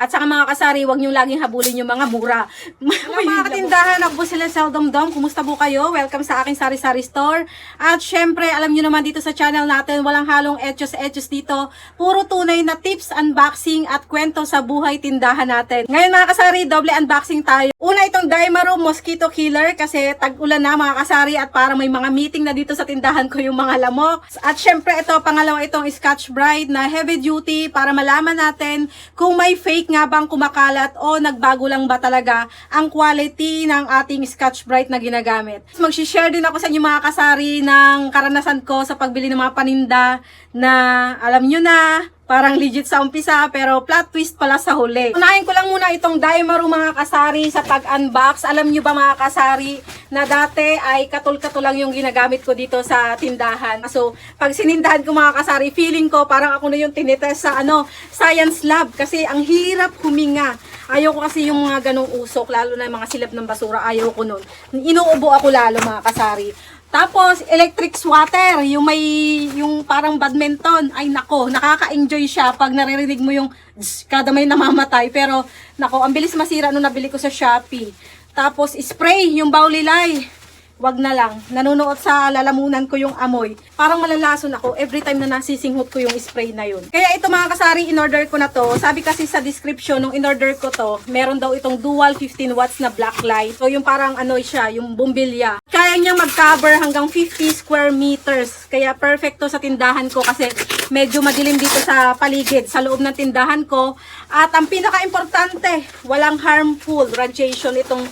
At saka mga kasari, huwag nyo laging habulin yung mga mura. Hello mga katindahan, ako po sila Seldom Dom. Kumusta po kayo? Welcome sa aking sari-sari store. At syempre, alam nyo naman dito sa channel natin, walang halong etyos-etyos dito. Puro tunay na tips, unboxing at kwento sa buhay tindahan natin. Ngayon mga kasari, doble unboxing tayo. Una itong Daimaru Mosquito Killer kasi tag-ulan na mga kasari at parang may mga meeting na dito sa tindahan ko yung mga lamok. At syempre ito, pangalawa itong Scotch Brite na heavy duty para malaman natin kung may fake nga bang kumakalat o nagbago lang ba talaga ang quality ng ating Scotch Brite na ginagamit. Mag-share din ako sa inyo mga kasari ng karanasan ko sa pagbili ng mga paninda na alam nyo na, parang legit sa umpisa pero plot twist pala sa huli. Unahin ko lang muna itong Daimaru mga kasari sa pag-unbox. Alam nyo ba mga kasari na dati ay katul-katul lang yung ginagamit ko dito sa tindahan. So, pag sinindahan ko mga kasari, feeling ko parang ako na yung tinitest sa ano, science lab kasi ang hirap huminga. Ayaw ko kasi yung mga ganong usok, lalo na yung mga silap ng basura, ayaw ko nun. Inuubo ako lalo mga kasari. Tapos, electric swatter, yung may, yung parang badminton. Ay nako, nakaka-enjoy siya pag naririnig mo yung kada may namamatay. Pero, nako, ang bilis masira nung nabili ko sa Shopee. Tapos, spray, yung baulilay. Wag na lang. Nanonood sa lalamunan ko yung amoy. Parang malalason ako every time na nasisinghot ko yung spray na yun. Kaya ito mga kasari, in-order ko na to. Sabi kasi sa description, nung in-order ko to, meron daw itong dual 15 watts na black light. So yung parang ano siya, yung bumbilya. Kaya niyang mag-cover hanggang 50 square meters. Kaya perfecto sa tindahan ko kasi medyo madilim dito sa paligid, sa loob ng tindahan ko. At ang pinaka-importante, walang harmful radiation itong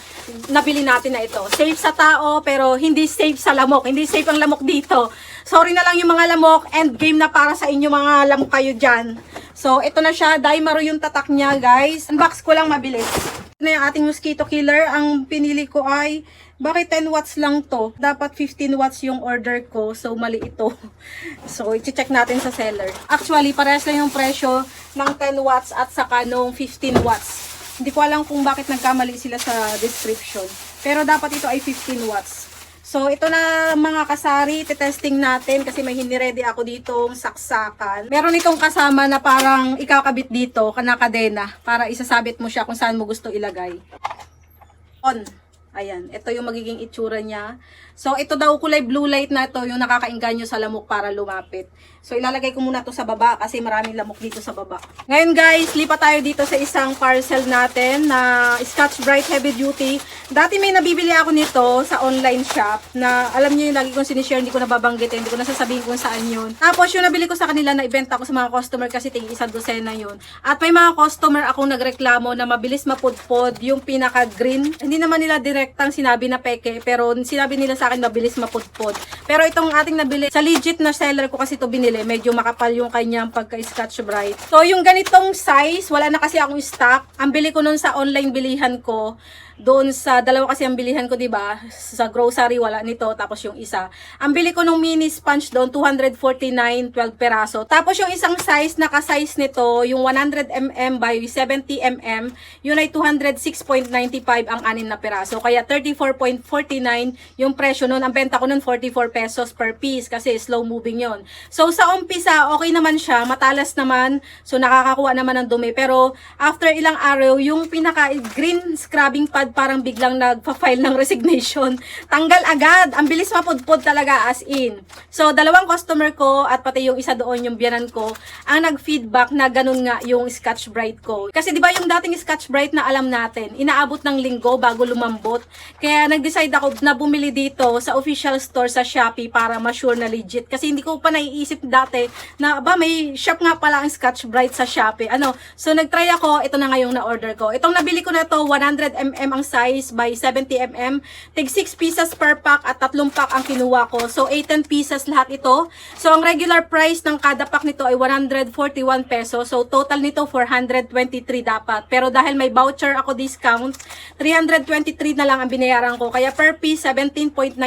nabili natin na ito. Safe sa tao, pero hindi safe sa lamok. Hindi safe ang lamok dito. Sorry na lang yung mga lamok, and game na para sa inyo mga lamok kayo dyan. So, ito na siya. Daimaru yung tatak niya, guys. Unbox ko lang mabilis. Ito na yung ating mosquito killer. Ang pinili ko ay, bakit 10 watts lang to? Dapat 15 watts yung order ko. So, mali ito. So, i-check natin sa seller. Actually, parehas lang yung presyo ng 10 watts at saka nung 15 watts. Hindi ko alam kung bakit nagkamali sila sa description. Pero dapat ito ay 15 watts. So, ito na mga kasari, testing natin kasi may hiniready ako ditong saksakan. Meron itong kasama na parang ikakabit dito, kanakadena, para isasabit mo siya kung saan mo gusto ilagay. On. Ayan, ito yung magiging itsura niya. So, ito daw kulay blue light na ito, yung nakakainganyo sa lamok para lumapit. So, ilalagay ko muna to sa baba kasi maraming lamok dito sa baba. Ngayon guys, lipat tayo dito sa isang parcel natin na Scotch Brite Heavy Duty. Dati may nabibili ako nito sa online shop na alam niyo yung lagi kong sinishare, hindi ko nababanggitin, hindi ko nasasabihin kung saan yun. Tapos yung nabili ko sa kanila na ibenta ko sa mga customer kasi tingin isang dosena yun. At may mga customer akong nagreklamo na mabilis mapudpod yung pinaka-green. Hindi naman nila direktang sinabi na peke, pero sinabi nila sa akin mabilis mapudpod. Pero itong ating nabili, sa legit na seller ko kasi to binili, medyo makapal yung kanyang pagka-scotch bright. So yung ganitong size, wala na kasi akong stock. Ang bili ko nun sa online bilihan ko, doon sa dalawa kasi ang bilihan ko, 'di ba? Sa grocery wala nito tapos yung isa. Ang bili ko nung mini sponge doon 249 12 peraso. Tapos yung isang size naka-size nito, yung 100 mm by 70 mm, yun ay 206.95 ang anim na peraso. Kaya 34.49 yung presyo noon. Ang benta ko noon 44 pesos per piece kasi slow moving yon. So sa umpisa okay naman siya, matalas naman. So nakakakuha naman ng dumi pero after ilang araw yung pinaka green scrubbing pad parang biglang nagpa-file ng resignation. Tanggal agad. Ang bilis mapudpod talaga as in. So, dalawang customer ko at pati yung isa doon, yung biyanan ko, ang nag-feedback na ganun nga yung Scotch Brite ko. Kasi di ba yung dating Scotch Brite na alam natin, inaabot ng linggo bago lumambot. Kaya nag-decide ako na bumili dito sa official store sa Shopee para ma-sure na legit. Kasi hindi ko pa naiisip dati na ba may shop nga pala ang Scotch Brite sa Shopee. Ano? So, nag-try ako. Ito na nga yung na-order ko. Itong nabili ko na to 100mm ang size by 70mm. Tig 6 pieces per pack at tatlong pack ang kinuha ko. So, 18 pieces lahat ito. So, ang regular price ng kada pack nito ay 141 pesos. So, total nito 423 dapat. Pero dahil may voucher ako discount, 323 na lang ang binayaran ko. Kaya per piece, 17.94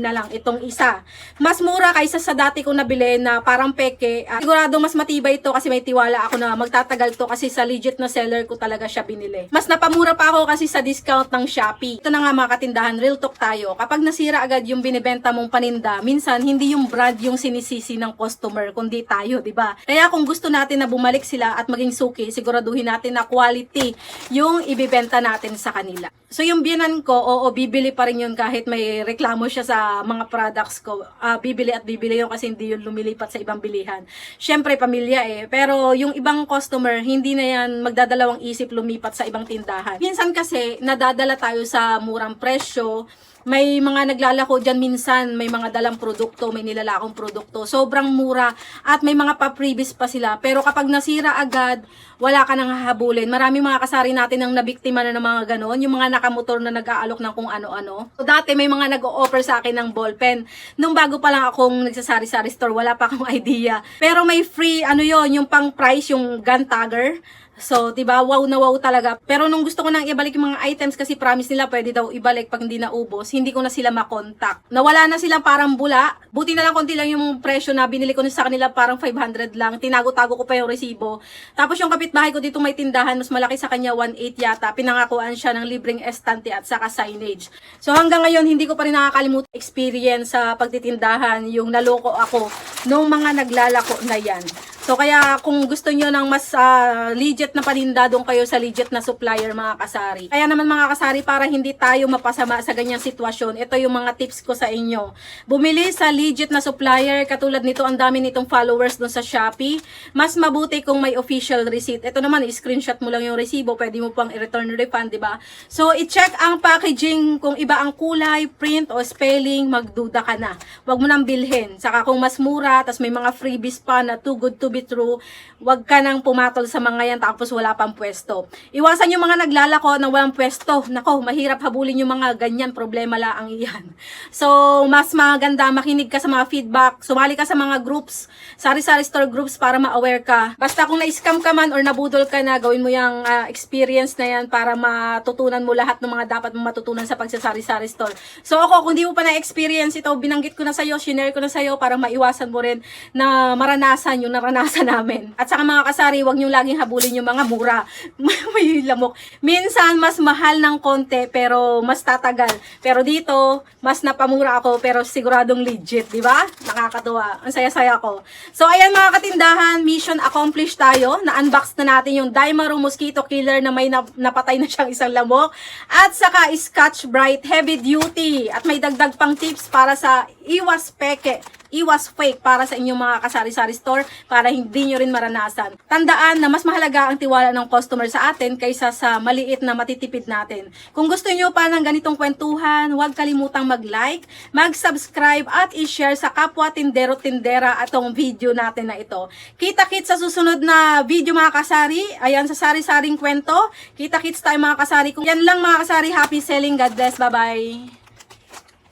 na lang itong isa. Mas mura kaysa sa dati kong nabili na parang peke. Ah, sigurado mas matibay ito kasi may tiwala ako na magtatagal to kasi sa legit na seller ko talaga siya binili. Mas napamura pa ako kasi sa discount discount ng Shopee. Ito na nga mga katindahan, real talk tayo. Kapag nasira agad yung binibenta mong paninda, minsan hindi yung brand yung sinisisi ng customer, kundi tayo, di ba? Kaya kung gusto natin na bumalik sila at maging suki, siguraduhin natin na quality yung ibibenta natin sa kanila. So yung biyanan ko, oo, bibili pa rin yun kahit may reklamo siya sa mga products ko. Ah, bibili at bibili yun kasi hindi yun lumilipat sa ibang bilihan. Siyempre, pamilya eh. Pero yung ibang customer, hindi na yan magdadalawang isip lumipat sa ibang tindahan. Minsan kasi, nadadala tayo sa murang presyo, may mga naglalako dyan minsan, may mga dalang produkto, may nilalakong produkto. Sobrang mura at may mga pa-previous pa sila. Pero kapag nasira agad, wala ka nang hahabulin. Marami mga kasari natin ang nabiktima na ng mga ganon. Yung mga nakamotor na nag-aalok ng kung ano-ano. So, dati may mga nag-o-offer sa akin ng ballpen. Nung bago pa lang akong nagsasari-sari store, wala pa akong idea. Pero may free, ano yon yung pang price, yung gun tagger. So, 'di ba? Wow na wow talaga. Pero nung gusto ko nang ibalik yung mga items kasi promise nila pwede daw ibalik pag hindi naubos, hindi ko na sila makontak. Nawala na sila parang bula. Buti na lang konti lang yung presyo na binili ko sa kanila parang 500 lang. Tinago-tago ko pa yung resibo. Tapos yung kapitbahay ko dito may tindahan, mas malaki sa kanya 1.8 yata. Pinangakuan siya ng libreng estante at saka signage. So hanggang ngayon hindi ko pa rin nakakalimutan experience sa pagtitindahan, yung naloko ako nung mga naglalako na yan. So kaya kung gusto nyo ng mas ah, legit na paninda, doon kayo sa legit na supplier mga kasari. Kaya naman mga kasari para hindi tayo mapasama sa ganyang sitwasyon, ito yung mga tips ko sa inyo. Bumili sa legit na supplier, katulad nito ang dami nitong followers doon sa Shopee. Mas mabuti kung may official receipt. Ito naman, screenshot mo lang yung resibo, pwede mo pang i-return refund, di ba? So i-check ang packaging kung iba ang kulay, print o spelling, magduda ka na. Huwag mo nang bilhin. Saka kung mas mura, tas may mga freebies pa na too good to be true, wag ka nang pumatol sa mga yan tapos wala pang pwesto. Iwasan yung mga naglalako na walang pwesto. Nako, mahirap habulin yung mga ganyan, problema lang iyan. So, mas maganda makinig ka sa mga feedback, sumali ka sa mga groups, sari-sari store groups para ma-aware ka. Basta kung na-scam ka man or nabudol ka na, gawin mo yung ah, experience na yan para matutunan mo lahat ng mga dapat mo matutunan sa pagsasari-sari store. So ako, kung di mo pa na-experience ito, binanggit ko na sa'yo, shinare ko na sa'yo para maiwasan mo rin na maranasan yung naranasan namin. At saka mga kasari, huwag nyo laging habulin yung mga mura. May lamok. Minsan, mas mahal ng konti, pero mas tatagal. Pero dito, mas napamura ako, pero siguradong legit, di ba? Nakakatuwa. Ang saya-saya ko. So, ayan mga katindahan, mission accomplished tayo. Na-unbox na natin yung Daimaru Mosquito Killer na may nap- napatay na siyang isang lamok. At saka Scotch Bright Heavy Duty. At may dagdag pang tips para sa iwas peke iwas fake para sa inyong mga kasari-sari store para hindi nyo rin maranasan. Tandaan na mas mahalaga ang tiwala ng customer sa atin kaysa sa maliit na matitipid natin. Kung gusto nyo pa ng ganitong kwentuhan, huwag kalimutang mag-like, mag-subscribe at i-share sa kapwa tindero-tindera atong video natin na ito. Kita-kits sa susunod na video mga kasari. Ayan sa sari-saring kwento. Kita-kits tayo mga kasari. Kung yan lang mga kasari, happy selling. God bless. Bye-bye.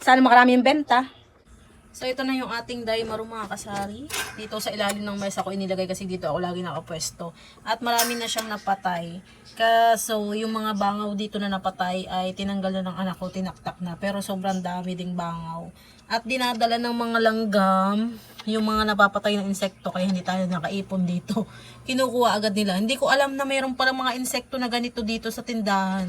Sana makaraming benta. So ito na yung ating Daimaru mga kasari. Dito sa ilalim ng mesa ko inilagay kasi dito ako lagi nakapwesto. At marami na siyang napatay. Kaso yung mga bangaw dito na napatay ay tinanggal na ng anak ko, tinaktak na. Pero sobrang dami ding bangaw. At dinadala ng mga langgam yung mga napapatay ng insekto kaya hindi tayo nakaipon dito. Kinukuha agad nila. Hindi ko alam na mayroon palang mga insekto na ganito dito sa tindahan.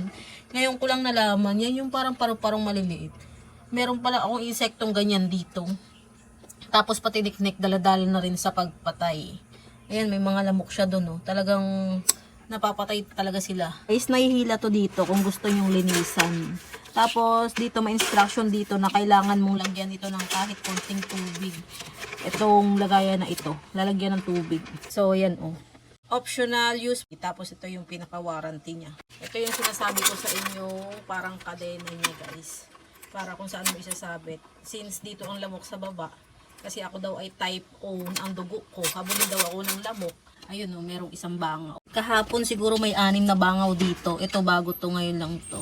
Ngayon ko lang nalaman, yan yung parang paru-parong maliliit meron pala akong insektong ganyan dito. Tapos pati niknik daladala na rin sa pagpatay. Ayan, may mga lamok siya doon, no. Talagang napapatay talaga sila. Guys, nahihila to dito kung gusto nyong linisan. Tapos, dito may instruction dito na kailangan mong lagyan ito ng kahit konting tubig. Itong lagayan na ito. Lalagyan ng tubig. So, ayan, oh. Optional use. Tapos, ito yung pinaka-warranty niya. Ito yung sinasabi ko sa inyo, parang kadena niya, guys para kung saan mo isasabit. Since dito ang lamok sa baba, kasi ako daw ay type O ang dugo ko. Habulin daw ako ng lamok. Ayun o, merong isang bangaw. Kahapon siguro may anim na bangaw dito. Ito bago to ngayon lang to.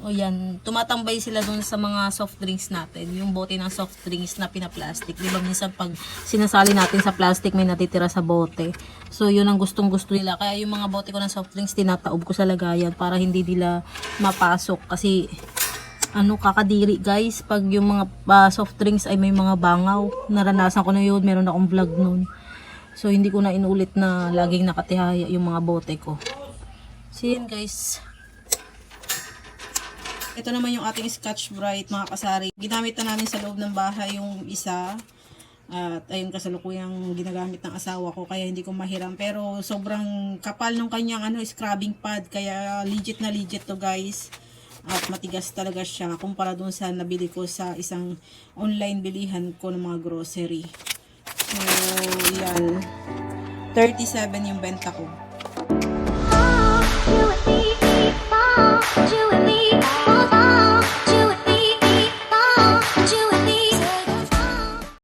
O yan, tumatambay sila dun sa mga soft drinks natin. Yung bote ng soft drinks na pinaplastic. Di ba minsan pag sinasali natin sa plastic may natitira sa bote. So yun ang gustong gusto nila. Kaya yung mga bote ko ng soft drinks tinataob ko sa lagayan para hindi nila mapasok. Kasi ano kakadiri guys pag yung mga ah, soft drinks ay may mga bangaw naranasan ko na yun meron akong vlog nun so hindi ko na inulit na laging nakatihaya yung mga bote ko so yun guys Ito naman yung ating Scotch Brite, mga kasari. Ginamit na namin sa loob ng bahay yung isa. At ayun kasalukuyang ginagamit ng asawa ko kaya hindi ko mahiram. Pero sobrang kapal ng kanyang ano, scrubbing pad. Kaya legit na legit to guys at matigas talaga siya kumpara dun sa nabili ko sa isang online bilihan ko ng mga grocery. So, yan. 37 yung benta ko. Oh,